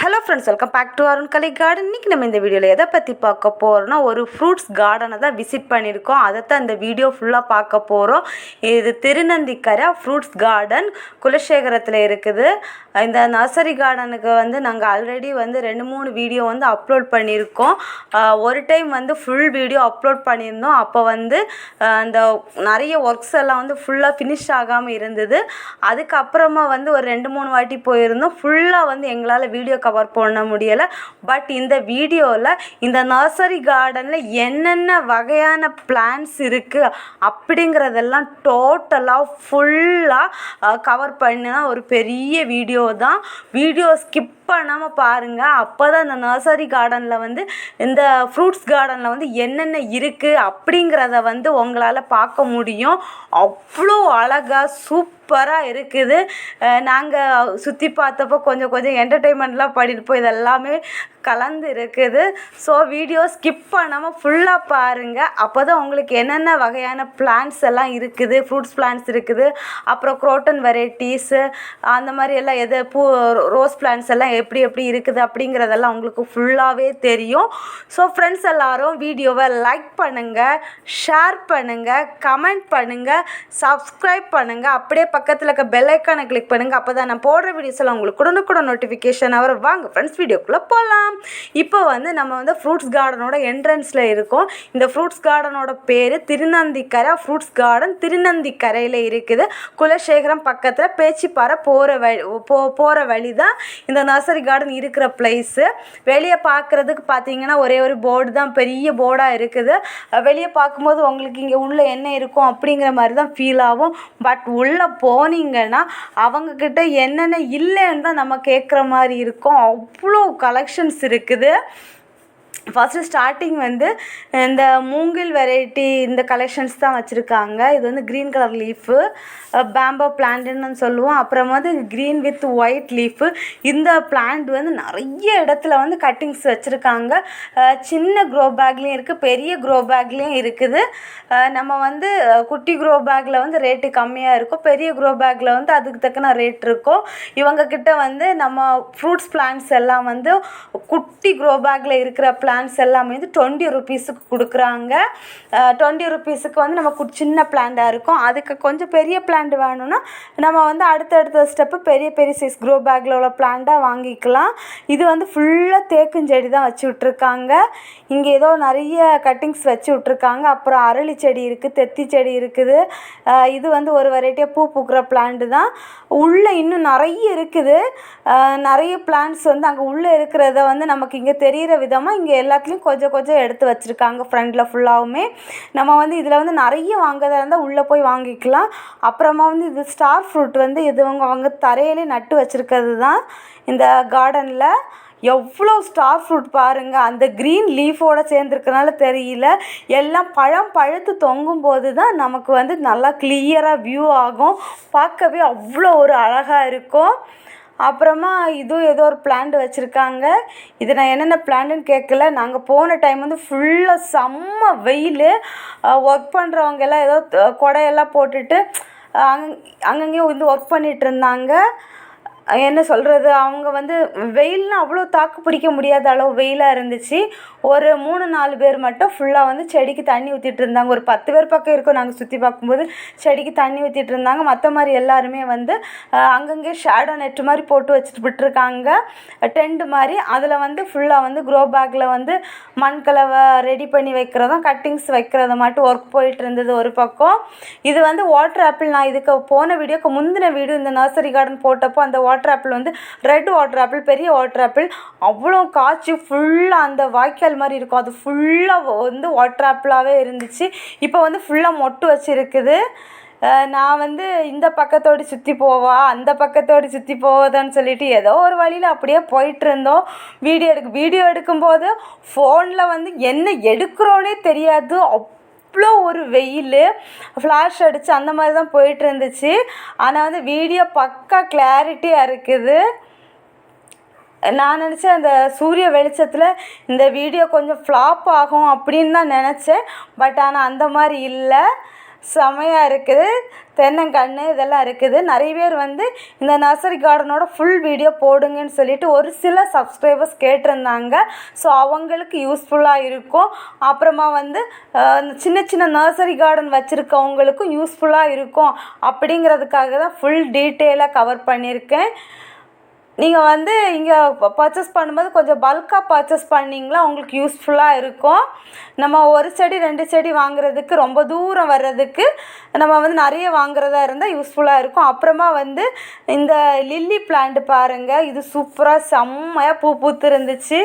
Hello friends welcome back to Arun Kalai garden இன்றைக்கி நம்ம இந்த வீடியோவில் எதை பற்றி பார்க்க போகிறோம்னா ஒரு ஃப்ரூட்ஸ் கார்டனை தான் விசிட் பண்ணியிருக்கோம். அதை தான் இந்த வீடியோ ஃபுல்லாக பார்க்க போகிறோம் இது திருநந்திக்கரை ஃப்ரூட்ஸ் கார்டன் குலசேகரத்தில் இருக்குது. இந்த நர்சரி கார்டனுக்கு வந்து நாங்கள் ஆல்ரெடி வந்து ரெண்டு மூணு வீடியோ வந்து அப்லோட் பண்ணியிருக்கோம். ஒரு டைம் வந்து ஃபுல் வீடியோ அப்லோட் பண்ணியிருந்தோம். அப்போ வந்து அந்த நிறைய ஒர்க்ஸ் எல்லாம் வந்து ஃபுல்லாக ஃபினிஷ் ஆகாமல் இருந்தது. அதுக்கப்புறமா வந்து ஒரு ரெண்டு மூணு வாட்டி போயிருந்தோம். ஃபுல்லாக வந்து எங்களால் வீடியோ கவர் பண்ண முடியலை. பட் இந்த வீடியோவில் இந்த நர்சரி கார்டனில் என்னென்ன வகையான பிளான்ஸ் இருக்குது அப்படிங்கிறதெல்லாம் டோட்டலாக ஃபுல்லாக கவர் பண்ணினா ஒரு பெரிய வீடியோ தான் வீடியோ ஸ்கிப் பண்ணாமல் பாருங்கள் அப்போ தான் இந்த நர்சரி கார்டனில் வந்து இந்த ஃப்ரூட்ஸ் கார்டனில் வந்து என்னென்ன இருக்குது அப்படிங்கிறத வந்து உங்களால் பார்க்க முடியும். அவ்வளோ அழகாக சூப்பராக இருக்குது. நாங்கள் சுற்றி பார்த்தப்போ கொஞ்சம் கொஞ்சம் என்டர்டெயின்மெண்ட்லாம் போய் இதெல்லாமே கலந்து இருக்குது. ஸோ வீடியோ ஸ்கிப் பண்ணாமல் ஃபுல்லாக பாருங்கள் அப்போ தான் உங்களுக்கு என்னென்ன வகையான பிளான்ட்ஸ் எல்லாம் இருக்குது ஃப்ரூட்ஸ் பிளான்ட்ஸ் இருக்குது. அப்புறம் குரோட்டன் வெரைட்டிஸு அந்த மாதிரி எல்லாம் எது பூ ரோஸ் பிளான்ட்ஸ் எல்லாம் எப்படி எப்படி இருக்குது அப்படிங்கிறதெல்லாம் உங்களுக்கு ஃபுல்லாகவே தெரியும். ஸோ ஃப்ரெண்ட்ஸ் எல்லாரும் வீடியோவை லைக் பண்ணுங்கள் ஷேர் பண்ணுங்கள் கமெண்ட் பண்ணுங்கள் சப்ஸ்கிரைப் பண்ணுங்கள் அப்படியே பக்கத்தில் இருக்க பெல் ஐக்கானை கிளிக் பண்ணுங்கள் அப்போ தான் நான் போடுற வீடியோஸில் உங்களுக்கு உங்களுக்கு உடனுக்குடன் நோட்டிஃபிகேஷன் அவர் வாங்க ஃப்ரெண்ட்ஸ் வீடியோக்குள்ளே போகலாம் இப்போ வந்து நம்ம வந்து ஃப்ரூட்ஸ் கார்டனோட என்ட்ரன்ஸில் இருக்கோம். இந்த ஃப்ரூட்ஸ் கார்டனோட பேர் திருநந்திக்கரை. ஃப்ரூட்ஸ் கார்டன் திருநந்திக்கரையில் இருக்குது. குலசேகரம் பக்கத்தில் பேச்சிப்பாறை போகிற வழி போ போகிற வழி தான் இந்த நர்சரி கார்டன் இருக்கிற பிளேஸு வெளியே பார்க்குறதுக்கு பார்த்தீங்கன்னா ஒரே ஒரு போர்டு தான் பெரிய போர்டாக இருக்குது. வெளியே பார்க்கும்போது உங்களுக்கு இங்கே உள்ளே என்ன இருக்கும் அப்படிங்கிற மாதிரி தான் ஃபீல் ஆகும். பட் உள்ளே போனீங்கன்னா அவங்கக்கிட்ட என்னென்ன இல்லைன்னு தான் நம்ம கேட்குற மாதிரி இருக்கும். அவ்வளோ கலெக்ஷன்ஸ் இருக்குது. ஃபஸ்ட்டு ஸ்டார்டிங் வந்து இந்த மூங்கில் வெரைட்டி இந்த கலெக்ஷன்ஸ் தான் வச்சுருக்காங்க. இது வந்து க்ரீன் கலர் லீஃபு பேம்போ பிளான்ட்டுன்னு சொல்லுவோம். அப்புறம் வந்து க்ரீன் வித் ஒயிட் லீஃபு இந்த பிளான்ட் வந்து நிறைய இடத்துல வந்து கட்டிங்ஸ் வச்சுருக்காங்க. சின்ன க்ரோ பேக்லேயும் இருக்குது பெரிய க்ரோ பேக்லேயும் இருக்குது. நம்ம வந்து குட்டி க்ரோ பேக்கில் வந்து ரேட்டு கம்மியாக இருக்கும். பெரிய க்ரோ பேக்கில் வந்து அதுக்கு தக்கன ரேட் இருக்கும். இவங்கக்கிட்ட வந்து நம்ம ஃப்ரூட்ஸ் பிளான்ட்ஸ் எல்லாம் வந்து குட்டி க்ரோ பேக்கில் இருக்கிற பிளான்ஸ் எல்லாமே வந்து டுவெண்ட்டி ருபீஸுக்கு கொடுக்குறாங்க. டுவெண்ட்டி ருபீஸுக்கு வந்து நமக்கு சின்ன பிளான்டாக இருக்கும். அதுக்கு கொஞ்சம் பெரிய பிளான்ட் வேணும்னா நம்ம வந்து அடுத்தடுத்த ஸ்டெப்பு பெரிய பெரிய சைஸ் க்ரோ பேக்கில் உள்ள பிளான்ட்டாக வாங்கிக்கலாம். இது வந்து ஃபுல்லாக தேக்குஞ்செடி தான் வச்சு விட்ருக்காங்க இங்கே ஏதோ நிறைய கட்டிங்ஸ் வச்சு விட்ருக்காங்க அப்புறம் அரளி செடி இருக்குது தெத்தி செடி இருக்குது. இது வந்து ஒரு வெரைட்டியாக பூ பூக்கிற பிளான்ட்டு தான். உள்ளே இன்னும் நிறைய இருக்குது. நிறைய பிளான்ட்ஸ் வந்து அங்கே உள்ளே இருக்கிறத வந்து நமக்கு இங்கே தெரிகிற விதமாக இங்கே எல்லாத்துலேயும் கொஞ்சம் கொஞ்சம் எடுத்து வச்சுருக்காங்க ஃப்ரண்டில் ஃபுல்லாகவுமே நம்ம வந்து இதில் வந்து நிறைய வாங்குறதா இருந்தால் உள்ளே போய் வாங்கிக்கலாம். அப்புறமா வந்து இது ஸ்டார் ஃப்ரூட் வந்து இது அவங்க அவங்க தரையிலே நட்டு வச்சுருக்கிறது தான் இந்த கார்டனில் எவ்வளோ ஸ்டார் ஃப்ரூட் பாருங்கள் அந்த க்ரீன் லீஃபோட சேர்ந்துருக்கனால தெரியல. எல்லாம் பழம் பழுத்து தொங்கும் போது தான் நமக்கு வந்து நல்லா கிளியராக வியூ ஆகும். பார்க்கவே அவ்வளோ ஒரு அழகாக இருக்கும். அப்புறமா இதுவும் ஏதோ ஒரு பிளான்ட் வச்சுருக்காங்க. இது நான் என்னென்ன பிளான்ட்டுன்னு கேட்கல நாங்கள் போன டைம் வந்து ஃபுல்லாக செம்ம வெயில். ஒர்க் பண்ணுறவங்க எல்லாம் ஏதோ கொடையெல்லாம் போட்டுட்டு அங் அங்கங்கேயும் வந்து ஒர்க் பண்ணிகிட்டு இருந்தாங்க. என்ன சொல்கிறது அவங்க வந்து வெயில்னா அவ்வளோ தாக்கு பிடிக்க முடியாத அளவு வெயிலாக இருந்துச்சு. ஒரு மூணு நாலு பேர் மட்டும் ஃபுல்லாக வந்து செடிக்கு தண்ணி ஊற்றிட்டு இருந்தாங்க. ஒரு பத்து பேர் பக்கம் இருக்கும் நாங்கள் சுற்றி பார்க்கும்போது செடிக்கு தண்ணி ஊற்றிட்டு இருந்தாங்க. மற்ற மாதிரி எல்லாருமே வந்து அங்கங்கே ஷேடோ நெட்டு மாதிரி போட்டு வச்சுட்டு விட்டுருக்காங்க. டென்ட் மாதிரி. அதில் வந்து ஃபுல்லாக வந்து க்ரோ பேக்கில் வந்து மண் கலவை ரெடி பண்ணி வைக்கிறதும் கட்டிங்ஸ் வைக்கிறத மட்டும் ஒர்க் போயிட்டு இருந்தது ஒரு பக்கம். இது வந்து வாட்டர் ஆப்பிள் நான் இதுக்கு போன வீடியோக்கு முந்தின வீடியோ இந்த நர்சரி கார்டன் போட்டப்போ அந்த வாட்டர் ஆப்பிள் வந்து ரெட் வாட்டர் ஆப்பிள் பெரிய வாட்டர் ஆப்பிள் அவ்வளோ காய்ச்சி ஃபுல்லாக அந்த வாய்க்கால் மாதிரி இருக்கும். அது ஃபுல்லாக வந்து வாட்டர் ஆப்பிளாகவே இருந்துச்சு. இப்போ வந்து ஃபுல்லாக மொட்டு வச்சுருக்குது. நான் வந்து இந்த பக்கத்தோடு சுற்றி போவா அந்த பக்கத்தோடு சுற்றி போவதான்னு சொல்லிட்டு ஏதோ ஒரு வழியில் அப்படியே போயிட்டு இருந்தோம். வீடியோ எடுக்க வீடியோ எடுக்கும்போது ஃபோனில் வந்து என்ன எடுக்கிறோன்னே தெரியாது. அப் அவ்வளோ ஒரு வெயில் ஃப்ளாஷ் அடித்து அந்த மாதிரி தான் போயிட்டு இருந்துச்சு ஆனால் வந்து வீடியோ பக்கா கிளாரிட்டியாக இருக்குது. நான் நினச்சேன் அந்த சூரிய வெளிச்சத்தில் இந்த வீடியோ கொஞ்சம் ஃப்ளாப் ஆகும் அப்படின்னு தான் நினச்சேன். பட் ஆனால் அந்த மாதிரி இல்லை. செமையாக இருக்குது. தென்னங்கன்று இதெல்லாம் இருக்குது. நிறைய பேர் வந்து இந்த நர்சரி கார்டனோட ஃபுல் வீடியோ போடுங்கன்னு சொல்லிட்டு ஒரு சில சப்ஸ்கிரைபர்ஸ் கேட்டிருந்தாங்க. ஸோ அவங்களுக்கு யூஸ்ஃபுல்லாக இருக்கும். அப்புறமா வந்து இந்த சின்ன சின்ன நர்சரி கார்டன் வச்சுருக்கவங்களுக்கும் யூஸ்ஃபுல்லாக இருக்கும். அப்படிங்கிறதுக்காக தான் ஃபுல் டீட்டெயிலாக கவர் பண்ணியிருக்கேன். நீங்கள் வந்து இங்கே பர்ச்சேஸ் பண்ணும்போது கொஞ்சம் பல்காக பர்ச்சேஸ் பண்ணிங்களா உங்களுக்கு யூஸ்ஃபுல்லாக இருக்கும். நம்ம ஒரு செடி ரெண்டு செடி வாங்குறதுக்கு ரொம்ப தூரம் வர்றதுக்கு நம்ம வந்து நிறைய வாங்குறதா இருந்தால் யூஸ்ஃபுல்லாக இருக்கும். அப்புறமா வந்து இந்த லில்லி பிளான்ட் பாருங்கள் இது சூப்பராக செம்மையாக பூ பூத்து இருந்துச்சு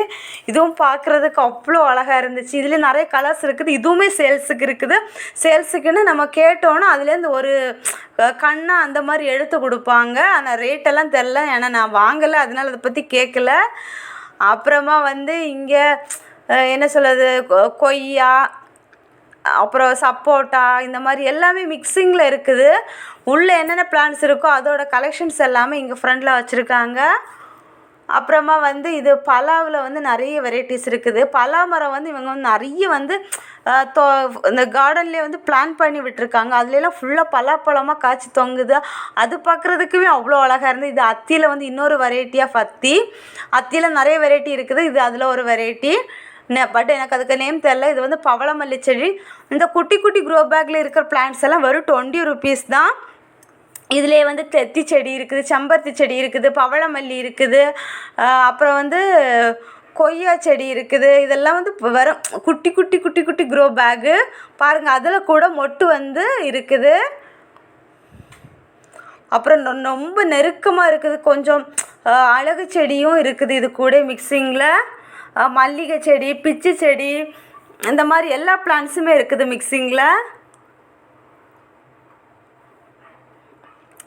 இதுவும் பார்க்குறதுக்கு அவ்வளோ அழகாக இருந்துச்சு. இதுலேயே நிறைய கலர்ஸ் இருக்குது. இதுவுமே சேல்ஸுக்கு இருக்குது. சேல்ஸுக்குன்னு நம்ம கேட்டோன்னா அதுலேருந்து ஒரு கண்ணாக அந்த மாதிரி எடுத்து கொடுப்பாங்க. ஆனால் ரேட்டெல்லாம் தெரில ஏன்னா நான் வாங்க வாங்கலை அதனால் அதை பற்றி கேட்கல அப்புறமா வந்து இங்கே என்ன சொல்கிறது கொய்யா அப்புறம் சப்போட்டா இந்த மாதிரி எல்லாமே மிக்சிங்கில் இருக்குது. உள்ளே என்னென்ன பிளான்ஸ் இருக்கோ அதோட கலெக்ஷன்ஸ் எல்லாமே இங்கே ஃப்ரண்டில் வச்சுருக்காங்க. அப்புறமா வந்து இது பலாவில் வந்து நிறைய வெரைட்டிஸ் இருக்குது. பலா மரம் வந்து இவங்க வந்து நிறைய வந்து தோ இந்த கார்டன்லேயே வந்து பிளான் பண்ணி விட்டுருக்காங்க. அதுலலாம் ஃபுல்லாக பலாப்பழமாக காய்ச்சி தொங்குது. அது பார்க்குறதுக்குமே அவ்வளோ அழகாக இருந்தது. இது அத்தியில் வந்து இன்னொரு வெரைட்டி ஆஃப் அத்தி அத்தியில் நிறைய வெரைட்டி இருக்குது. இது அதில் ஒரு வெரைட்டி பட் எனக்கு அதுக்கு நேம் தெரில இது வந்து பவளமல்லி செடி. இந்த குட்டி குட்டி க்ரோ பேக்கில் இருக்கிற பிளான்ட்ஸ் எல்லாம் வெறும் டுவெண்ட்டி ருபீஸ் தான். இதுலேயே வந்து தெத்தி செடி இருக்குது செம்பருத்தி செடி இருக்குது பவளமல்லி இருக்குது. அப்புறம் வந்து கொய்யா செடி இருக்குது. இதெல்லாம் வந்து வரும். குட்டி குட்டி குட்டி குட்டி க்ரோ பேக்கு பாருங்கள் அதில் கூட மொட்டு வந்து இருக்குது. அப்புறம் ரொம்ப நெருக்கமாக இருக்குது. கொஞ்சம் அழகு செடியும் இருக்குது இது கூட மிக்சிங்கில் மல்லிகை செடி பிச்சு செடி இந்த மாதிரி எல்லா பிளான்ஸுமே இருக்குது மிக்சிங்கில்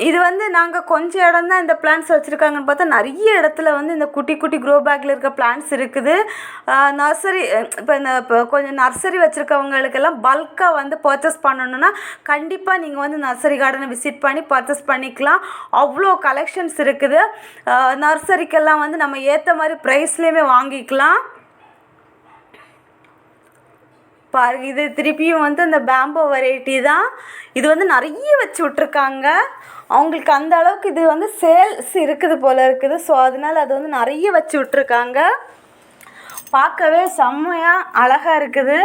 இது வந்து நாங்கள் கொஞ்சம் இடம் தான் இந்த பிளான்ஸ் வச்சுருக்காங்கன்னு பார்த்தா நிறைய இடத்துல வந்து இந்த குட்டி குட்டி க்ரோ பேக்கில் இருக்க பிளான்ஸ் இருக்குது. நர்சரி இப்போ இந்த இப்போ கொஞ்சம் நர்சரி வச்சுருக்கவங்களுக்கெல்லாம் பல்காக வந்து பர்ச்சேஸ் பண்ணணுன்னா கண்டிப்பாக நீங்கள் வந்து நர்சரி கார்டனை விசிட் பண்ணி பர்ச்சேஸ் பண்ணிக்கலாம். அவ்வளோ கலெக்ஷன்ஸ் இருக்குது. நர்சரிக்கெல்லாம் வந்து நம்ம ஏற்ற மாதிரி ப்ரைஸ்லேயுமே வாங்கிக்கலாம். பாருங்க இது திருப்பியும் வந்து அந்த பேம்போ வெரைட்டி தான். இது வந்து நிறைய வச்சு விட்ருக்காங்க அவங்களுக்கு அந்த அளவுக்கு இது வந்து சேல்ஸ் இருக்குது போல் இருக்குது. ஸோ அதனால அது வந்து நிறைய வச்சு விட்ருக்காங்க பார்க்கவே செம்மையாக அழகாக இருக்குது.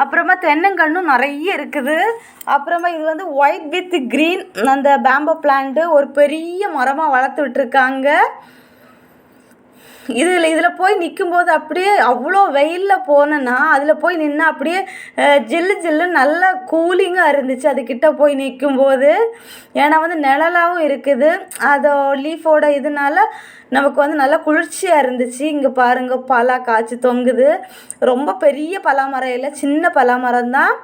அப்புறமா தென்னங்கன்றும் நிறைய இருக்குது. அப்புறமா இது வந்து ஒயிட் வித் க்ரீன் அந்த பேம்போ பிளான்ட்டு ஒரு பெரிய மரமாக வளர்த்து விட்ருக்காங்க இதில் இதில் போய் நிற்கும்போது அப்படியே அவ்வளோ வெயிலில் போனேன்னா அதில் போய் நின்று அப்படியே ஜில்லு ஜில்லு நல்லா கூலிங்காக இருந்துச்சு அதுக்கிட்ட போய் நிற்கும்போது ஏன்னா வந்து நிழலாகவும் இருக்குது. அதோ லீஃபோட இதனால நமக்கு வந்து நல்லா குளிர்ச்சியாக இருந்துச்சு. இங்கே பாருங்கள் பலா காய்ச்சி தொங்குது. ரொம்ப பெரிய பலா மரம் இல்லை சின்ன பலா மரம் தான்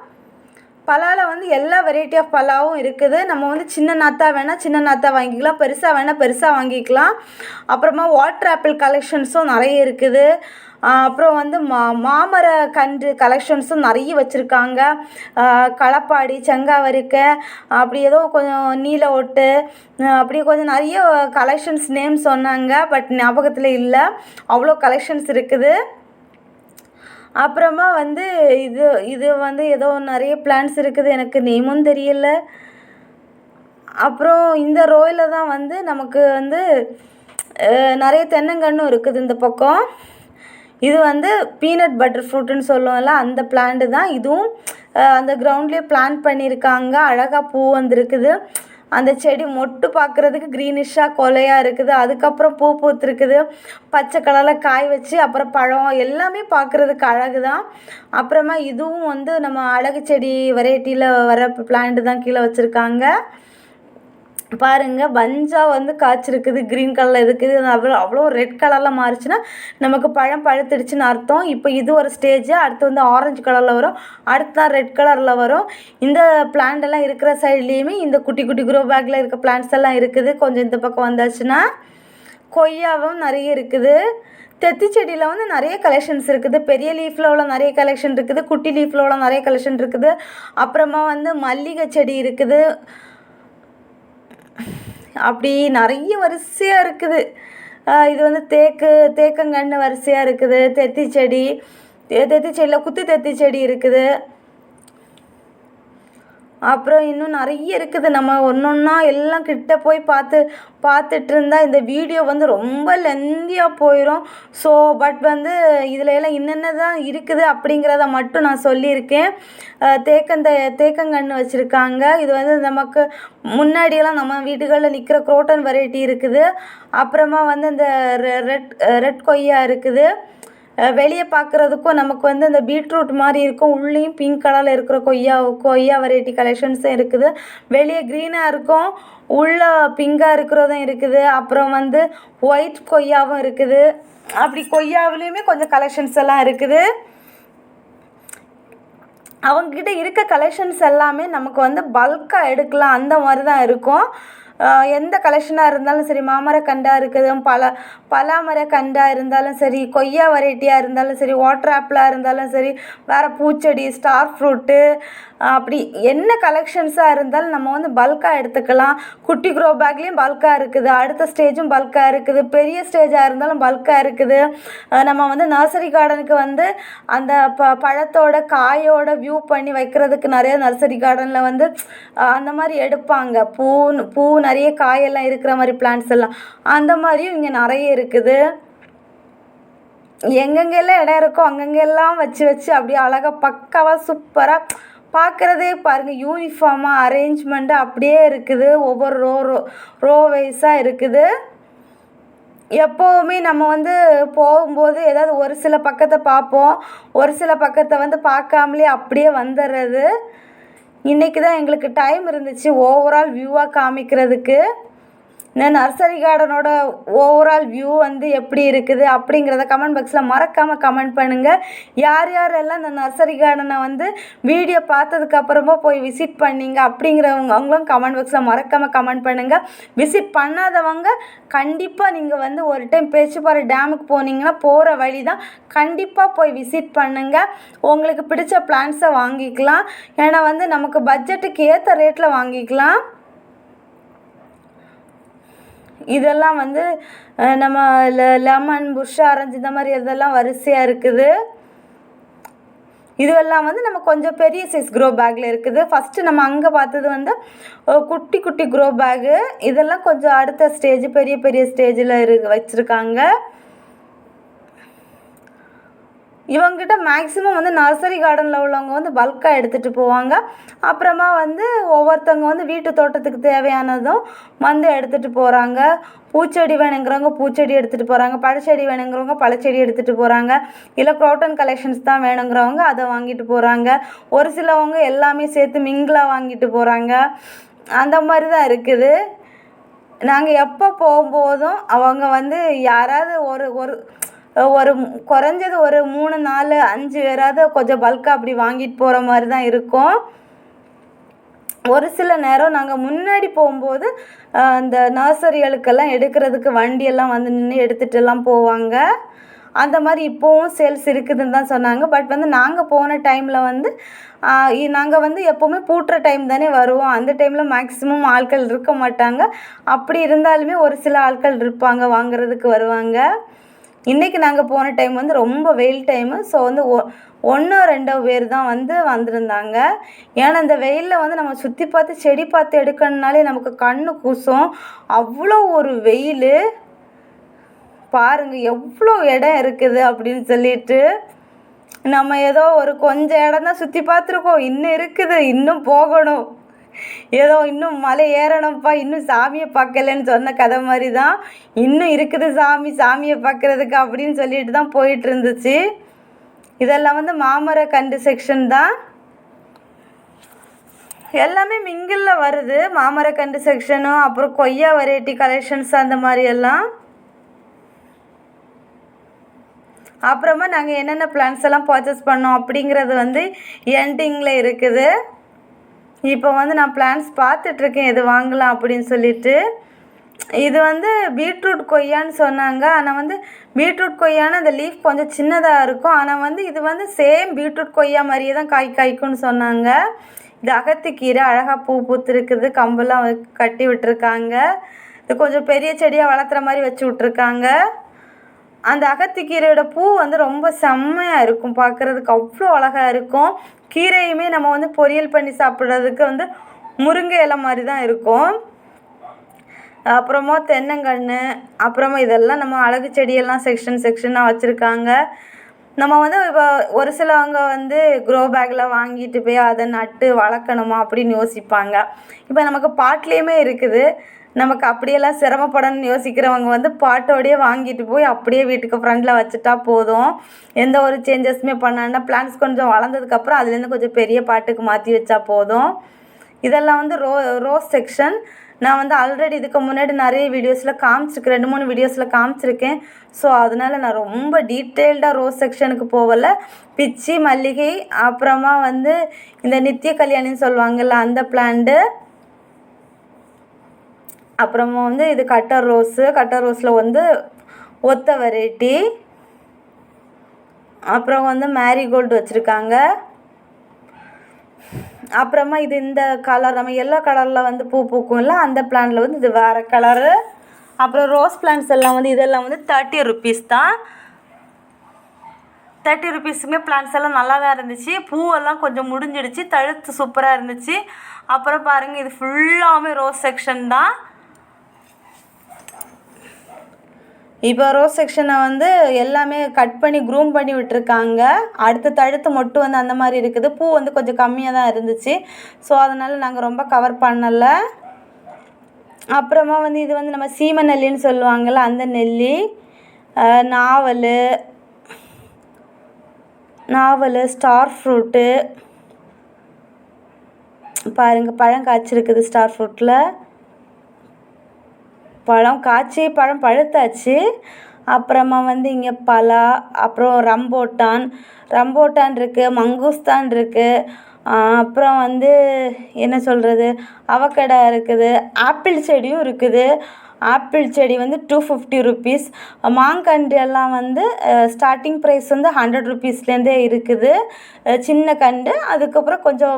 பலாவில் வந்து எல்லா வெரைட்டி ஆஃப் பலாவும் இருக்குது. நம்ம வந்து சின்ன நாத்தா வேணால் சின்ன நாத்தா வாங்கிக்கலாம். பெருசாக வேணால் பெருசாக வாங்கிக்கலாம். அப்புறமா வாட்டர் ஆப்பிள் கலெக்ஷன்ஸும் நிறைய இருக்குது. அப்புறம் வந்து மா மாமர கன்று கலெக்ஷன்ஸும் நிறைய வச்சுருக்காங்க. களப்பாடி செங்காவருக்க அப்படி ஏதோ கொஞ்சம் நீல ஒட்டு அப்படி கொஞ்சம் நிறைய கலெக்ஷன்ஸ் நேம் சொன்னாங்க. பட் ஞாபகத்தில் இல்லை. அவ்வளோ கலெக்ஷன்ஸ் இருக்குது. அப்புறமா வந்து இது இது வந்து ஏதோ நிறைய பிளான்ஸ் இருக்குது எனக்கு நேமும் தெரியல. அப்புறம் இந்த ரோயில் தான் வந்து நமக்கு வந்து நிறைய தென்னங்கன்றும் இருக்குது இந்த பக்கம். இது வந்து பீனட் பட்டர் ஃப்ரூட்டுன்னு சொல்லுவோம்ல அந்த பிளான்ட்டு தான். இதுவும் அந்த கிரவுண்ட்லேயே பிளான் பண்ணியிருக்காங்க. அழகாக பூ வந்திருக்குது. அந்த செடி மொட்டு பார்க்குறதுக்கு க்ரீனிஷாக கொலையாக இருக்குது. அதுக்கப்புறம் பூ பூத்துருக்குது. பச்சை கலரில் காய் வச்சு அப்புறம் பழம் எல்லாமே பார்க்குறதுக்கு அழகு தான் அப்புறமா இதுவும் வந்து நம்ம அழகு செடி வெரைட்டியில் வர பிளான்ட்டு தான் கீழே வச்சுருக்காங்க. பாருங்க பஞ்சா வந்து காய்ச்சிருக்குது க்ரீன் கலரில் இருக்குது. அவ்வளோ அவ்வளோ ரெட் கலரில் மாறிச்சுன்னா நமக்கு பழம் பழுத்துடுச்சுன்னு அர்த்தம். இப்போ இது ஒரு ஸ்டேஜ் அடுத்து வந்து ஆரஞ்சு கலரில் வரும். அடுத்து தான் ரெட் கலரில் வரும். இந்த பிளான்ட் எல்லாம் இருக்கிற சைட்லேயுமே இந்த குட்டி குட்டி க்ரோ பேக்கில் இருக்க பிளான்ட்ஸ் எல்லாம் இருக்குது. கொஞ்சம் இந்த பக்கம் வந்தாச்சுன்னா கொய்யாவும் நிறைய இருக்குது. தெத்தி செடியில் வந்து நிறைய கலெக்ஷன்ஸ் இருக்குது. பெரிய லீஃபில் உள்ள நிறைய கலெக்ஷன் இருக்குது. குட்டி லீஃபில் உள்ள நிறைய கலெக்ஷன் இருக்குது. அப்புறமா வந்து மல்லிகை செடி இருக்குது. அப்படி நிறைய வரிசையாக இருக்குது. இது வந்து தேக்கு தேக்கங்கன்று வரிசையாக இருக்குது. தெத்தி செடி தெத்தி செடியில் குத்து தெத்தி செடி இருக்குது. அப்புறம் இன்னும் நிறைய இருக்குது. நம்ம ஒன்று ஒன்றா எல்லாம் கிட்ட போய் பார்த்து பார்த்துட்டு இருந்தால் இந்த வீடியோ வந்து ரொம்ப லெந்தியாக போயிடும் ஸோ பட் வந்து இதில் எல்லாம் என்னென்ன தான் இருக்குது அப்படிங்கிறத மட்டும் நான் சொல்லியிருக்கேன். தேக்கந்த தேக்கங்கன்று வச்சுருக்காங்க. இது வந்து நமக்கு முன்னாடியெல்லாம் நம்ம வீடுகளில் நிற்கிற குரோட்டன் வெரைட்டி இருக்குது. அப்புறமா வந்து இந்த ரெட் ரெட் கொய்யா இருக்குது. வெளியே பார்க்குறதுக்கும் நமக்கு வந்து இந்த பீட்ரூட் மாதிரி இருக்கும். உள்ளேயும் பிங்க் கலரில் இருக்கிற கொய்யா கொய்யா வெரைட்டி கலெக்ஷன்ஸும் இருக்குது. வெளியே க்ரீனாக இருக்கும் உள்ளே பிங்காக இருக்கிறதும் இருக்குது. அப்புறம் வந்து ஒயிட் கொய்யாவும் இருக்குது. அப்படி கொய்யாவிலையுமே கொஞ்சம் கலெக்ஷன்ஸ் எல்லாம் இருக்குது. அவங்கக்கிட்ட இருக்க கலெக்ஷன்ஸ் எல்லாமே நமக்கு வந்து பல்காக எடுக்கலாம். அந்த மாதிரி தான் இருக்கும். எந்த கலெக்ஷனாக இருந்தாலும் சரி மாமரக்கண்டாக இருக்குது பல பலாமரக்கண்டாக இருந்தாலும் சரி கொய்யா வெரைட்டியாக இருந்தாலும் சரி வாட்டர் ஆப்பிளாக இருந்தாலும் சரி வேறு பூச்செடி ஸ்டார் ஃப்ரூட்டு அப்படி என்ன கலெக்ஷன்ஸாக இருந்தாலும் நம்ம வந்து பல்காக எடுத்துக்கலாம். குட்டி க்ரோ பேக்லேயும் பல்காக இருக்குது. அடுத்த ஸ்டேஜும் பல்காக இருக்குது. பெரிய ஸ்டேஜாக இருந்தாலும் பல்காக இருக்குது. நம்ம வந்து நர்சரி கார்டனுக்கு வந்து அந்த ப பழத்தோட காயோட வியூ பண்ணி வைக்கிறதுக்கு நிறைய நர்சரி கார்டனில் வந்து அந்த மாதிரி எடுப்பாங்க. பூ பூ நிறைய காயெல்லாம் இருக்கிற மாதிரி பிளான்ஸ் எல்லாம். அந்த மாதிரியும் இங்கே நிறைய இருக்குது. எங்கெங்கெல்லாம் இடம் இருக்கோ அங்கங்கெல்லாம் வச்சு வச்சு அப்படியே அழகாக பக்காவாக சூப்பராக பார்க்குறதே பாருங்கள் யூனிஃபார்மாக அரேஞ்ச்மெண்ட்டு அப்படியே இருக்குது. ஒவ்வொரு ரோ ரோ ரோ வைஸாக இருக்குது. எப்போவுமே நம்ம வந்து போகும்போது ஏதாவது ஒரு சில பக்கத்தை பார்ப்போம். ஒரு சில பக்கத்தை வந்து பார்க்காமலே அப்படியே வந்துடுறது இன்றைக்கி தான் எங்களுக்கு டைம் இருந்துச்சு ஓவரால் வியூவாக காமிக்கிறதுக்கு. இந்த நர்சரி கார்டனோட ஓவரால் வியூ வந்து எப்படி இருக்குது அப்படிங்கிறத கமெண்ட் பாக்ஸில் மறக்காமல் கமெண்ட் பண்ணுங்கள் யார் யாரெல்லாம் இந்த நர்சரி கார்டனை வந்து வீடியோ பார்த்ததுக்கு அப்புறமா போய் விசிட் பண்ணீங்க அப்படிங்கிறவங்க அவங்களும் கமெண்ட் பாக்ஸில் மறக்காமல் கமெண்ட் பண்ணுங்கள் விசிட் பண்ணாதவங்க கண்டிப்பாக நீங்கள் வந்து ஒரு டைம் பேச்சுப்பாறை டேமுக்கு போனீங்கன்னா போகிற வழி தான் கண்டிப்பாக போய் விசிட் பண்ணுங்கள் உங்களுக்கு பிடிச்ச பிளான்ஸை வாங்கிக்கலாம். ஏன்னா வந்து நமக்கு பட்ஜெட்டுக்கு ஏற்ற ரேட்டில் வாங்கிக்கலாம். இதெல்லாம் வந்து நம்ம லெமன் புஷ் ஆரஞ்சு இந்த மாதிரி இதெல்லாம் வரிசையாக இருக்குது. இதுவெல்லாம் வந்து நம்ம கொஞ்சம் பெரிய சைஸ் க்ரோ பேக்கில் இருக்குது. ஃபஸ்ட்டு நம்ம அங்கே பார்த்தது வந்து குட்டி குட்டி க்ரோ பேகு இதெல்லாம் கொஞ்சம் அடுத்த ஸ்டேஜ் பெரிய பெரிய ஸ்டேஜில் இரு வச்சுருக்காங்க. இவங்ககிட்ட மேக்ஸிமம் வந்து நர்சரி கார்டனில் உள்ளவங்க வந்து பல்காக எடுத்துகிட்டு போவாங்க. அப்புறமா வந்து ஒவ்வொருத்தவங்க வந்து வீட்டு தோட்டத்துக்கு தேவையானதும் வந்து எடுத்துகிட்டு போகிறாங்க பூச்செடி வேணுங்கிறவங்க பூச்செடி எடுத்துகிட்டு போகிறாங்க பழச்செடி வேணுங்கிறவங்க பழச்செடி எடுத்துகிட்டு போகிறாங்க இல்லை க்ரோட்டன் கலெக்ஷன்ஸ் தான் வேணுங்கிறவங்க அதை வாங்கிட்டு போகிறாங்க ஒரு சிலவங்க எல்லாமே சேர்த்து மிங்கிளாக வாங்கிட்டு போகிறாங்க அந்த மாதிரி தான் இருக்குது. நாங்கள் எப்போ போகும்போதும் அவங்க வந்து யாராவது ஒரு ஒரு ஒரு குறஞ்சது குறைஞ்சது ஒரு மூணு நாலு அஞ்சு பேராவது கொஞ்சம் பல்காக அப்படி வாங்கிட்டு போகிற மாதிரி தான் இருக்கும். ஒரு சில நேரம் நாங்கள் முன்னாடி போகும்போது அந்த நர்சரிகளுக்கெல்லாம் எடுக்கிறதுக்கு வண்டியெல்லாம் வந்து நின்று எடுத்துகிட்டு எல்லாம் போவாங்க. அந்த மாதிரி இப்போவும் சேல்ஸ் இருக்குதுன்னு தான் சொன்னாங்க. பட் வந்து நாங்கள் போன டைமில் வந்து நாங்கள் வந்து எப்போவுமே பூட்டுற டைம் தானே வருவோம். அந்த டைமில் மேக்ஸிமம் ஆட்கள் இருக்க மாட்டாங்க. அப்படி இருந்தாலுமே ஒரு சில ஆட்கள் இருப்பாங்க வாங்குறதுக்கு வருவாங்க. இன்றைக்கி நாங்கள் போன டைம் வந்து ரொம்ப வெயில் டைமு ஸோ வந்து ஒ ஒன்றோ ரெண்டோ பேர் தான் வந்து வந்திருந்தாங்க. ஏன்னா இந்த வெயிலில் வந்து நம்ம சுற்றி பார்த்து செடி பார்த்து எடுக்கணுனாலே நமக்கு கண்ணு கூசும். அவ்வளோ ஒரு வெயில். பாருங்கள் எவ்வளோ இடம் இருக்குது அப்படின்னு சொல்லிட்டு நம்ம ஏதோ ஒரு கொஞ்சம் இடம் தான் சுற்றி பார்த்துருக்கோம். இன்னும் இருக்குது இன்னும் போகணும். ஏதோ இன்னும் மலை ஏறணும்ப்பா இன்னும் சாமியை பார்க்கலன்னு சொன்ன கதை மாதிரி தான் இன்னும் இருக்குது சாமி சாமியை பார்க்குறதுக்கு அப்படின்னு சொல்லிட்டு தான் போயிட்டு இருந்துச்சு. இதெல்லாம் வந்து மாமர கண்டு செக்ஷன் தான். எல்லாமே மிங்கிளில் வருது மாமரக்கண்டு செக்ஷனும் அப்புறம் கொய்யா வெரைட்டி கலெக்ஷன்ஸ் அந்த மாதிரி எல்லாம். அப்புறமா நாங்கள் என்னென்ன பிளான்ஸ் எல்லாம் பர்ச்சேஸ் பண்ணோம் அப்படிங்கிறது வந்து எண்டிங்கில் இருக்குது. இப்போ வந்து நான் பிளான்ஸ் பார்த்துட்ருக்கேன் எது வாங்கலாம் அப்படின்னு சொல்லிட்டு. இது வந்து பீட்ரூட் கொய்யான்னு சொன்னாங்க. ஆனால் வந்து பீட்ரூட் கொய்யான்னு அந்த லீஃப் கொஞ்சம் சின்னதாக இருக்கும். ஆனால் வந்து இது வந்து சேம் பீட்ரூட் கொய்யா மாதிரியே தான் காய் காய்க்கும்னு சொன்னாங்க. இது அகத்திக்கீரை அழகாக பூ பூத்துருக்குது கம்பெல்லாம் கட்டி விட்டுருக்காங்க. இது கொஞ்சம் பெரிய செடியாக வளர்த்துற மாதிரி வச்சு விட்ருக்காங்க அந்த அகத்திக்கீரையோட பூ வந்து ரொம்ப செம்மையாக இருக்கும். பார்க்குறதுக்கு அவ்வளோ அழகாக இருக்கும். கீரையுமே நம்ம வந்து பொரியல் பண்ணி சாப்பிட்றதுக்கு வந்து முருங்கை இலை மாதிரி தான் இருக்கும். அப்புறமா தென்னங்கன்று அப்புறமா இதெல்லாம் நம்ம அழகு செடியெல்லாம் செக்ஷன் செக்ஷனாக வச்சுருக்காங்க. நம்ம வந்து இப்போ ஒரு சிலவங்க வந்து க்ரோ பேக்கில் வாங்கிட்டு போய் அதை நட்டு வளர்க்கணுமா அப்படின்னு யோசிப்பாங்க. இப்போ நமக்கு பாட்லேயுமே இருக்குது. நமக்கு அப்படியெல்லாம் சிரமப்படணும்னு யோசிக்கிறவங்க வந்து பாட்டோடையே வாங்கிட்டு போய் அப்படியே வீட்டுக்கு ஃப்ரண்டில் வச்சுட்டா போதும். எந்த ஒரு சேஞ்சஸுமே பண்ணான்னா பிளான்ஸ் கொஞ்சம் வளர்ந்ததுக்கப்புறம் அதுலேருந்து கொஞ்சம் பெரிய பாட்டுக்கு மாற்றி வச்சா போதும். இதெல்லாம் வந்து ரோ ரோஸ் செக்ஷன் நான் வந்து ஆல்ரெடி இதுக்கு முன்னாடி நிறைய வீடியோஸில் காமிச்சிருக்கேன் ரெண்டு மூணு வீடியோஸில் காமிச்சிருக்கேன். ஸோ அதனால் நான் ரொம்ப டீட்டெயில்டாக ரோஸ் செக்ஷனுக்கு போகல. பிச்சி மல்லிகை அப்புறமா வந்து இந்த நித்திய கல்யாணின்னு சொல்லுவாங்கள்ல அந்த பிளான்ட்டு அப்புறமா வந்து இது கட்டர் ரோஸு கட்டர் ரோஸில் வந்து ஒத்த வெரைட்டி அப்புறம் வந்து மேரிகோல்டு வச்சுருக்காங்க. அப்புறமா இது இந்த கலர் நம்ம எல்லோ கலரில் வந்து பூ பூக்கும்ல அந்த பிளான்ட்டில் வந்து இது வேறு கலரு. அப்புறம் ரோஸ் பிளான்ட்ஸ் எல்லாம் வந்து இதெல்லாம் வந்து தேர்ட்டி ருபீஸ் தான். தேர்ட்டி ருபீஸுமே பிளான்ட்ஸ் எல்லாம் நல்லா தான் இருந்துச்சு. பூவெல்லாம் கொஞ்சம் முடிஞ்சிடுச்சு தழுத்து சூப்பராக இருந்துச்சு. அப்புறம் பாருங்கள் இது ஃபுல்லாமே ரோஸ் செக்ஷன் தான். இப்போ ரோஸ் செக்ஷனை வந்து எல்லாமே கட் பண்ணி க்ரூம் பண்ணி விட்டுருக்காங்க. அடுத்த தழுத்து மொட்டு வந்து அந்த மாதிரி இருக்குது. பூ வந்து கொஞ்சம் கம்மியாக தான் இருந்துச்சு. ஸோ அதனால் நாங்கள் ரொம்ப கவர் பண்ணலை. அப்புறமா வந்து இது வந்து நம்ம சீம நெல்லின்னு சொல்லுவாங்கள்ல அந்த நெல்லி நாவல் நாவல் ஸ்டார் ஃப்ரூட்டு. பாருங்கள் பழம் காய்ச்சிருக்குது ஸ்டார் ஃப்ரூட்டில். பழம் காய்ச்சி பழம் பழுத்தாச்சு. அப்புறமா வந்து இங்கே பலா அப்புறம் ரம்போட்டான் ரம்போட்டான் இருக்குது மங்கூஸ்தான் இருக்குது அப்புறம் வந்து என்ன சொல்கிறது அவக்கடா இருக்குது ஆப்பிள் செடியும் இருக்குது. ஆப்பிள் செடி வந்து டூ ஃபிஃப்டி ருபீஸ் மாங்கன்று எல்லாம் வந்து ஸ்டார்டிங் ப்ரைஸ் வந்து ஹண்ட்ரட் ருபீஸ்லேருந்தே இருக்குது. சின்ன கண்டு அதுக்கப்புறம் கொஞ்சம்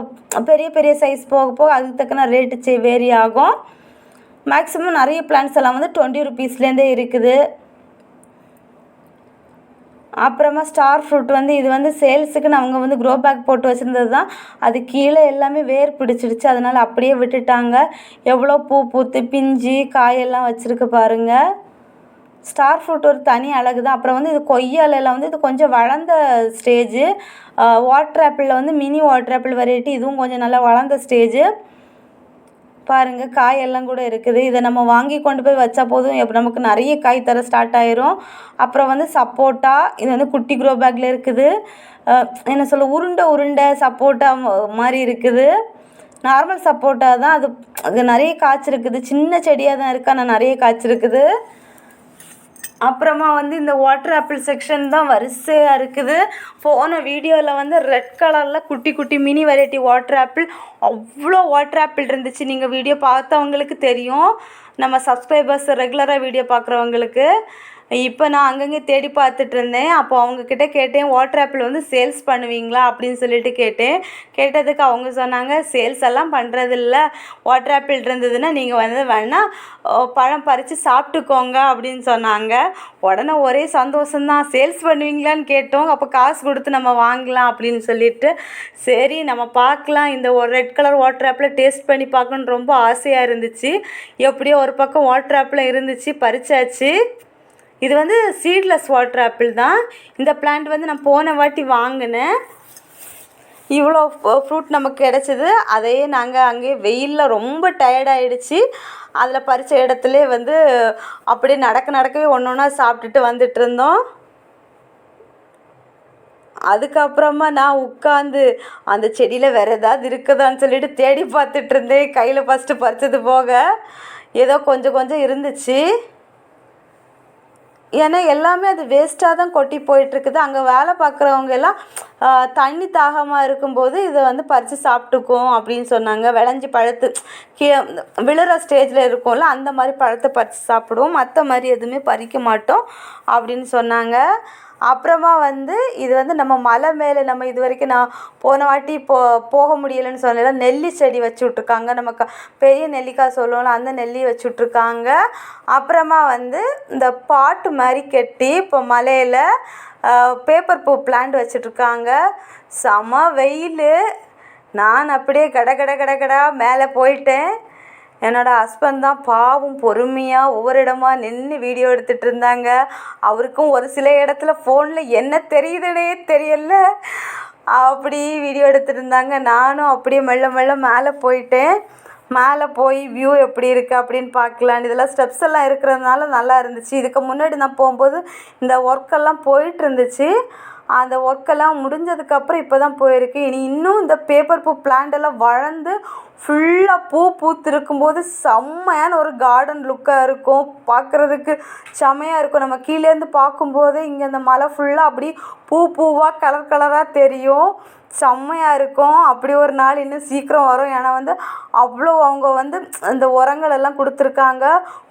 பெரிய பெரிய சைஸ் போக போக அதுக்கு தக்கன ரேட்டு வேரி ஆகும். மேக்ஸிமம் நிறைய பிளான்ஸ் எல்லாம் வந்து டுவெண்ட்டி ருபீஸ்லேருந்தே இருக்குது. அப்புறமா ஸ்டார் ஃப்ரூட் வந்து இது வந்து சேல்ஸுக்குன்னு அவங்க வந்து க்ரோ பேக் போட்டு வச்சுருந்தது தான். அது கீழே எல்லாமே வேர் பிடிச்சிடுச்சு. அதனால் அப்படியே விட்டுட்டாங்க. எவ்வளோ பூ பூத்து பிஞ்சு காயெல்லாம் வச்சுருக்கு பாருங்கள் ஸ்டார் ஃப்ரூட் ஒரு தனி அழகு தான். அப்புறம் வந்து இது கொய்யாலெல்லாம் வந்து இது கொஞ்சம் வளர்ந்த ஸ்டேஜு வாட்டர் ஆப்பிளில் வந்து மினி வாட்டர் ஆப்பிள் வெரைட்டி இதுவும் கொஞ்சம் நல்லா வளர்ந்த ஸ்டேஜு பாருங்கள் காயெல்லாம் கூட இருக்குது. இதை நம்ம வாங்கி கொண்டு போய் வச்சா போதும். எப்போ நமக்கு நிறைய காய் தர ஸ்டார்ட் ஆயிரும். அப்புறம் வந்து சப்போட்டா இது வந்து குட்டி க்ரோ பேக்கில் இருக்குது. என்ன சொல்ல உருண்டை உருண்டை சப்போட்டா மாதிரி இருக்குது. நார்மல் சப்போட்டா தான். அது அது நிறைய காய்ச்சிருக்குது. சின்ன செடியாக தான் இருக்குது ஆனால் நிறைய காய்ச்சிருக்குது. அப்புறமா வந்து இந்த வாட்டர் ஆப்பிள் செக்ஷன் தான் வரிசையாக இருக்குது. போன வீடியோவில் வந்து ரெட் கலரில் குட்டி குட்டி மினி வெரைட்டி வாட்டர் ஆப்பிள் அவ்வளோ வாட்டர் ஆப்பிள் இருந்துச்சு. நீங்கள் வீடியோ பார்த்தவங்களுக்கு தெரியும். நம்ம சப்ஸ்கிரைபர்ஸ் ரெகுலராக வீடியோ பார்க்குறவங்களுக்கு. இப்போ நான் அங்கங்கே தேடி பார்த்துட்டு இருந்தேன் அப்போ அவங்கக்கிட்ட கேட்டேன் வாட்டர் ஆப்பிள் வந்து சேல்ஸ் பண்ணுவீங்களா? அப்படின்னு சொல்லிட்டு கேட்டேன். கேட்டதுக்கு அவங்க சொன்னாங்க சேல்ஸ் எல்லாம் பண்ணுறதில்ல வாட்டர் ஆப்பிள் இருந்ததுன்னா நீங்கள் வந்து வேணால் பழம் பறித்து சாப்பிட்டுக்கோங்க. அப்படின்னு சொன்னாங்க. உடனே ஒரே சந்தோஷம்தான். சேல்ஸ் பண்ணுவீங்களான்னு கேட்டோம். அப்போ காசு கொடுத்து நம்ம வாங்கலாம். அப்படின்னு சொல்லிட்டு சரி நம்ம பார்க்கலாம். இந்த ஒரு red colour water apple taste பண்ணி பார்க்கணுன்னு ரொம்ப ஆசையாக இருந்துச்சு. எப்படியோ ஒரு பக்கம் வாட்டர் ஆப்பிள் இருந்துச்சு பறிச்சாச்சு. இது வந்து சீட்லெஸ் வாட்டர் ஆப்பிள் தான். இந்த பிளான்ட் வந்து நான் போன வாட்டி வாங்கினேன். இவ்வளோ ஃப்ரூட் நமக்கு கிடச்சிது. அதையே நாங்கள் அங்கேயே வெயிலில் ரொம்ப டயர்டாயிடுச்சு அதில் பறித்த இடத்துல வந்து அப்படியே நடக்க நடக்கவே ஒன்று ஒன்றா சாப்பிட்டுட்டு வந்துட்டு இருந்தோம். அதுக்கப்புறமா நான் உட்காந்து அந்த செடியில் வேறு ஏதாவது இருக்குதான்னு சொல்லிட்டு தேடி பார்த்துட்டு இருந்தேன். கையில் ஃபஸ்ட்டு பறிச்சது போக. ஏதோ கொஞ்சம் கொஞ்சம் இருந்துச்சு. ஏன்னா எல்லாமே அது வேஸ்ட்டாக தான் கொட்டி போயிட்டுருக்குது. அங்கே வேலை பார்க்குறவங்க எல்லாம் தண்ணி தாகமாக இருக்கும்போது இதை வந்து பறித்து சாப்பிட்டுக்கும் அப்படின்னு சொன்னாங்க. விளைஞ்சி பழுத்து கீ விழுற ஸ்டேஜில் இருக்கும்ல அந்த மாதிரி பழத்தை பறித்து சாப்பிடுவோம். மற்ற மாதிரி எதுவுமே பறிக்க மாட்டோம் அப்படின்னு சொன்னாங்க. அப்புறமா வந்து இது வந்து நம்ம மலை மேலே நம்ம இது வரைக்கும் நான் போன வாட்டி போ போக முடியலைன்னு சொன்னேன்ல நெல்லி செடி வச்சு விட்ருக்காங்க நம்ம க பெரிய நெல்லிக்காய் சொல்லுவோம்ல அந்த நெல்லி வச்சு விட்ருக்காங்க அப்புறமா வந்து இந்த பாட்டு மாதிரி கட்டி இப்போ மலையில் பேப்பர் பூ பிளான்ட் வச்சிட்ருக்காங்க. செம வெயில். நான் அப்படியே கட கட கட கடா மேலே போயிட்டேன். என்னோடய ஹஸ்பண்ட் தான் பாவம் பொறுமையாக ஒவ்வொரு இடமா நின்று வீடியோ எடுத்துகிட்டு இருந்தாங்க. அவருக்கும் ஒரு சில இடத்துல ஃபோனில் என்ன தெரியுதுன்னே தெரியல. அப்படி வீடியோ எடுத்துகிட்டு இருந்தாங்க. நானும் அப்படியே மெல்ல மெல்ல மேலே போயிட்டேன். மேலே போய் வியூ எப்படி இருக்குது அப்படின்னு பார்க்கலான்னு. இதெல்லாம் ஸ்டெப்ஸ் எல்லாம் இருக்கிறதுனால நல்லா இருந்துச்சு. இதுக்கு முன்னாடி நான் போகும்போது இந்த ஒர்க்கெல்லாம் போயிட்டு இருந்துச்சு. அந்த ஒர்க்கெல்லாம் முடிஞ்சதுக்கப்புறம் இப்போ தான் போயிருக்கு. இனி இன்னும் இந்த பேப்பர் பூ பிளான்டெல்லாம் வளர்ந்து ஃபுல்லாக பூ பூத்திருக்கும்போது செம்மையான ஒரு கார்டன் லுக்காக இருக்கும். பார்க்குறதுக்கு செமையாக இருக்கும். நம்ம கீழேருந்து பார்க்கும்போது இங்கே இந்த மலை ஃபுல்லாக அப்படி பூ பூவாக கலர் கலராக தெரியும். செம்மையாக இருக்கும். அப்படி ஒரு நாள் இன்னும் சீக்கிரம் வரும். ஏன்னா வந்து அவ்வளோ அவங்க வந்து இந்த உரங்கள் எல்லாம் கொடுத்துருக்காங்க.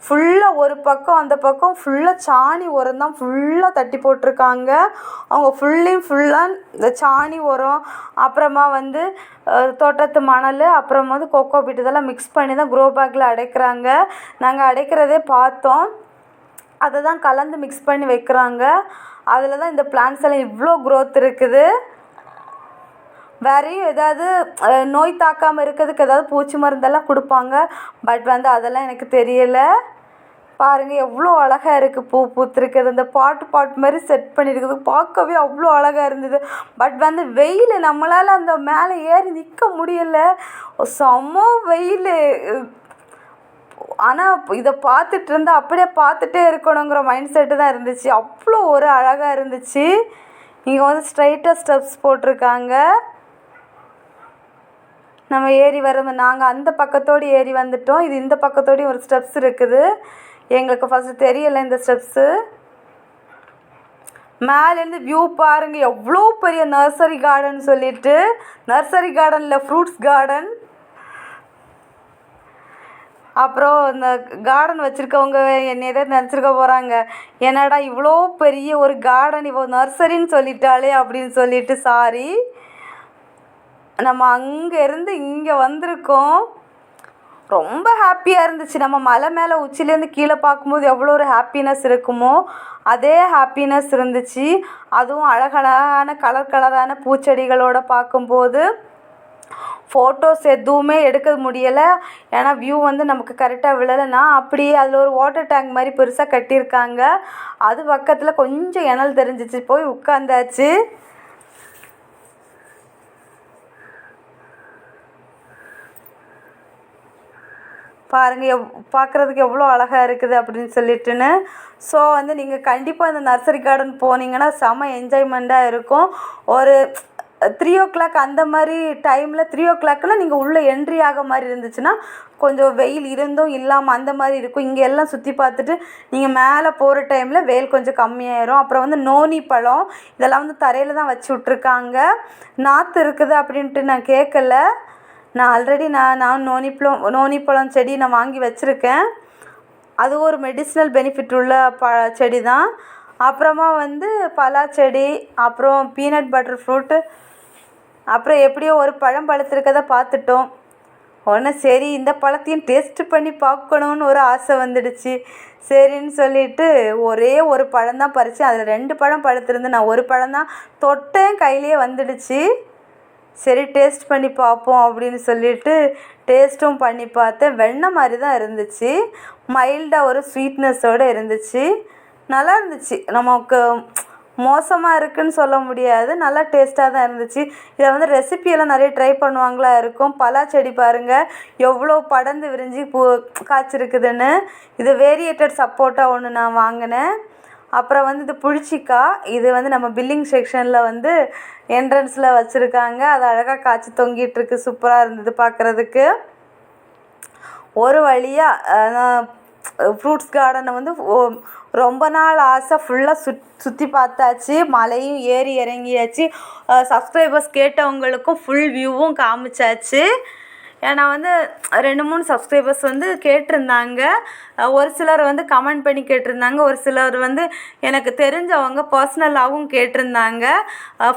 ஃபுல்லாக ஒரு பக்கம் அந்த பக்கம் ஃபுல்லாக சாணி உரம் தான் ஃபுல்லாக தட்டி போட்டிருக்காங்க. அவங்க ஃபுல்லையும் ஃபுல்லாக இந்த சாணி உரம் அப்புறமா வந்து தோட்டத்து மணல் அப்புறம் வந்து கொக்கோ பீட் இதெல்லாம் மிக்ஸ் பண்ணி தான் க்ரோ பேக்கில் அடைக்கிறாங்க. நாங்கள் அடைக்கிறதே பார்த்தோம். அதை தான் கலந்து மிக்ஸ் பண்ணி வைக்கிறாங்க. அதில் தான் இந்த பிளான்ஸ் எல்லாம் இவ்வளோ க்ரோத் இருக்குது. வேறையும் ஏதாவது நோய் தாக்காமல் இருக்கிறதுக்கு ஏதாவது பூச்சி மருந்தெல்லாம் கொடுப்பாங்க. பட் வந்து அதெல்லாம் எனக்கு தெரியலை. பாருங்கள் எவ்வளோ அழகாக இருக்குது பூ பூத்துருக்குது அந்த பாட்டு பாட் மாதிரி செட் பண்ணியிருக்குது பார்க்கவே அவ்வளோ அழகாக இருந்தது. பட் வந்து வெயில் நம்மளால் அந்த மேலே ஏறி நிற்க முடியலை. செம்ம வெயில். ஆனால் இதை பார்த்துட்டு இருந்தால் அப்படியே பார்த்துட்டே இருக்கணுங்கிற மைண்ட் செட்டு தான் இருந்துச்சு. அவ்வளோ ஒரு அழகாக இருந்துச்சு. இங்கே வந்து ஸ்ட்ரைட்டாக ஸ்டெப்ஸ் போட்டிருக்காங்க. நம்ம ஏறி வர்றது நாங்கள் அந்த பக்கத்தோடு ஏறி வந்துவிட்டோம் இது இந்த பக்கத்தோடையும் ஒரு ஸ்டெப்ஸ் இருக்குது. எங்களுக்கு ஃபஸ்ட்டு தெரியலை இந்த ஸ்டெப்ஸு மேலேருந்து வியூ பாருங்கள் எவ்வளோ பெரிய நர்சரி கார்டன் சொல்லிட்டு. நர்சரி கார்டனில் ஃப்ரூட்ஸ் கார்டன் அப்புறம் இந்த கார்டன் வச்சுருக்கவங்க என்ன எதை நினச்சிருக்க போகிறாங்க என்னடா இவ்வளோ பெரிய ஒரு கார்டன் இவ்வளோ நர்சரின்னு சொல்லிட்டாளே அப்படின்னு சொல்லிட்டு சாரி நம்ம அங்கேருந்து இங்கே வந்திருக்கோம். ரொம்ப ஹாப்பியாக இருந்துச்சு. நம்ம மலை மேலே உச்சிலேருந்து கீழே பார்க்கும்போது எவ்வளோ ஒரு ஹாப்பினஸ் இருக்குமோ அதே ஹாப்பினஸ் இருந்துச்சு. அதுவும் அழகழகான கலர் கலரான பூச்செடிகளோடு பார்க்கும்போது ஃபோட்டோஸ் எதுவுமே எடுக்க முடியலை. ஏன்னா வியூ வந்து நமக்கு கரெக்டாக விழலைன்னா அப்படியே அதில் ஒரு வாட்டர் டேங்க் மாதிரி பெருசாக கட்டியிருக்காங்க. அது பக்கத்தில் கொஞ்சம் இணல் தெரிஞ்சிச்சு. போய் உட்காந்தாச்சு பாருங்கள் எவ் பார்க்குறதுக்கு எவ்வளோ அழகாக இருக்குது அப்படின்னு சொல்லிட்டுன்னு. ஸோ வந்து நீங்கள் கண்டிப்பாக அந்த நர்சரி கார்டன் போனீங்கன்னா செம என்ஜாய்மெண்ட்டாக இருக்கும். ஒரு த்ரீ ஓ கிளாக் அந்த மாதிரி டைமில் த்ரீ ஓ கிளாக்கில் நீங்கள் உள்ளே என்ட்ரி ஆக மாதிரி இருந்துச்சுன்னா கொஞ்சம் வெயில் இருந்தும் இல்லாமல் அந்த மாதிரி இருக்கும். இங்கே எல்லாம் சுற்றி பார்த்துட்டு நீங்கள் மேலே போகிற டைமில் வெயில் கொஞ்சம் கம்மியாயிரும். அப்புறம் வந்து நோனி பழம் இதெல்லாம் வந்து தரையில் தான் வச்சு விட்ருக்காங்க நாற்று இருக்குது அப்படின்ட்டு நான் கேட்கல நான் ஆல்ரெடி நான் நான் நோனிப்பழம் நோனிப்பழம் செடி நான் வாங்கி வச்சுருக்கேன். அது ஒரு மெடிசினல் பெனிஃபிட் உள்ள ப செடி தான் அப்புறமா வந்து பலா செடி அப்புறம் பீனட் பட்டர் ஃப்ரூட்டு அப்புறம் எப்படியோ ஒரு பழம் பழுத்திருக்கதை பார்த்துட்டோம். உடனே சரி இந்த பழத்தையும் டேஸ்ட்டு பண்ணி பார்க்கணுன்னு ஒரு ஆசை வந்துடுச்சு. சரின்னு சொல்லிட்டு ஒரே ஒரு பழம் தான் பறித்து அதில் ரெண்டு பழம் பழுத்திருந்து நான் ஒரு பழம் தான் தொட்டேன் கையிலேயே வந்துடுச்சு. சரி டேஸ்ட் பண்ணி பார்ப்போம் அப்படின்னு சொல்லிட்டு டேஸ்ட்டும் பண்ணி பார்த்தேன். வெண்ணெய் மாதிரி தான் இருந்துச்சு. மைல்டாக ஒரு ஸ்வீட்னஸோடு இருந்துச்சு. நல்லா இருந்துச்சு. நமக்கு மோசமாக இருக்குதுன்னு சொல்ல முடியாது. நல்லா டேஸ்ட்டாக தான் இருந்துச்சு. இதை வந்து ரெசிபியெல்லாம் நிறைய ட்ரை பண்ணுவாங்களா இருக்கும். பலா செடி பாருங்கள் எவ்வளோ படர்ந்து விரிஞ்சு பூ காய்ச்சிருக்குதுன்னு. இது வேரியேட்டட் சப்போட்டா ஒன்று நான் வாங்கினேன். அப்புறம் வந்து இது புளிச்சிக்காய். இது வந்து நம்ம பில்லிங் செக்ஷனில் வந்து என்ட்ரன்ஸில் வச்சுருக்காங்க. அது அழகாக காய்ச்சி தொங்கிட்டுருக்கு சூப்பராக இருந்தது பார்க்குறதுக்கு ஒரு வழியாக ஃப்ரூட்ஸ் கார்டனை வந்து ரொம்ப நாள் ஆசை. ஃபுல்லாக சுத் சுற்றி பார்த்தாச்சு. மலையும் ஏறி இறங்கியாச்சு. Subscribers கேட்டவங்களுக்கும் full வியூவும் காமிச்சாச்சு. ஏன்னா வந்து ரெண்டு மூணு சப்ஸ்கிரைபர்ஸ் வந்து கேட்டிருந்தாங்க. ஒரு சிலர் வந்து கமெண்ட் பண்ணி கேட்டிருந்தாங்க. ஒரு சிலர் வந்து எனக்கு தெரிஞ்சவங்க பர்சனலாகவும் கேட்டிருந்தாங்க.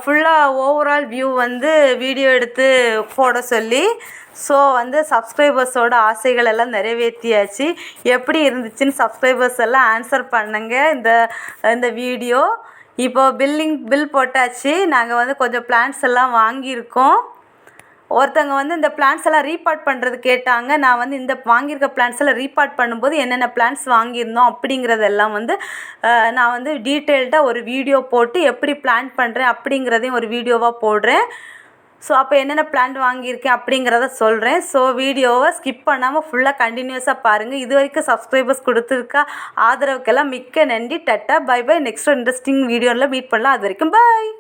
ஃபுல்லாக ஓவரால் வியூ வந்து வீடியோ எடுத்து போட சொல்லி. ஸோ வந்து சப்ஸ்கிரைபர்ஸோட ஆசைகள் எல்லாம் நிறைவேற்றியாச்சு எப்படி இருந்துச்சுன்னு சப்ஸ்கிரைபர்ஸ் எல்லாம் ஆன்சர் பண்ணுங்க. இந்த இந்த வீடியோ இப்போது பில்லிங் பில் போட்டாச்சு. நாங்கள் வந்து கொஞ்சம் பிளான்ஸ் எல்லாம் வாங்கியிருக்கோம். ஒருத்தங்க வந்து இந்த பிளான்ஸ் எல்லாம் ரீபார்ட் பண்ணுறது கேட்டாங்க. நான் வந்து இந்த வாங்கியிருக்க பிளான்ஸ் எல்லாம் ரீபார்ட் பண்ணும்போது என்னென்ன பிளான்ஸ் வாங்கியிருந்தோம் அப்படிங்கிறதெல்லாம் வந்து நான் வந்து டீட்டெயில்டாக ஒரு வீடியோ போட்டு எப்படி பிளான் பண்ணுறேன் அப்படிங்கிறதையும் ஒரு வீடியோவாக போடுறேன். ஸோ அப்போ என்னென்ன பிளான் வாங்கியிருக்கேன் அப்படிங்கிறத சொல்கிறேன் ஸோ வீடியோவை ஸ்கிப் பண்ணாமல் ஃபுல்லாக கண்டினியூஸாக பாருங்கள் இது வரைக்கும் சப்ஸ்கிரைபர்ஸ் கொடுத்துருக்கா? ஆதரவுக்கெல்லாம் மிக்க நன்றி. Tata bye bye next interesting வீடியோவில் மீட் பண்ணலாம். அது வரைக்கும் பை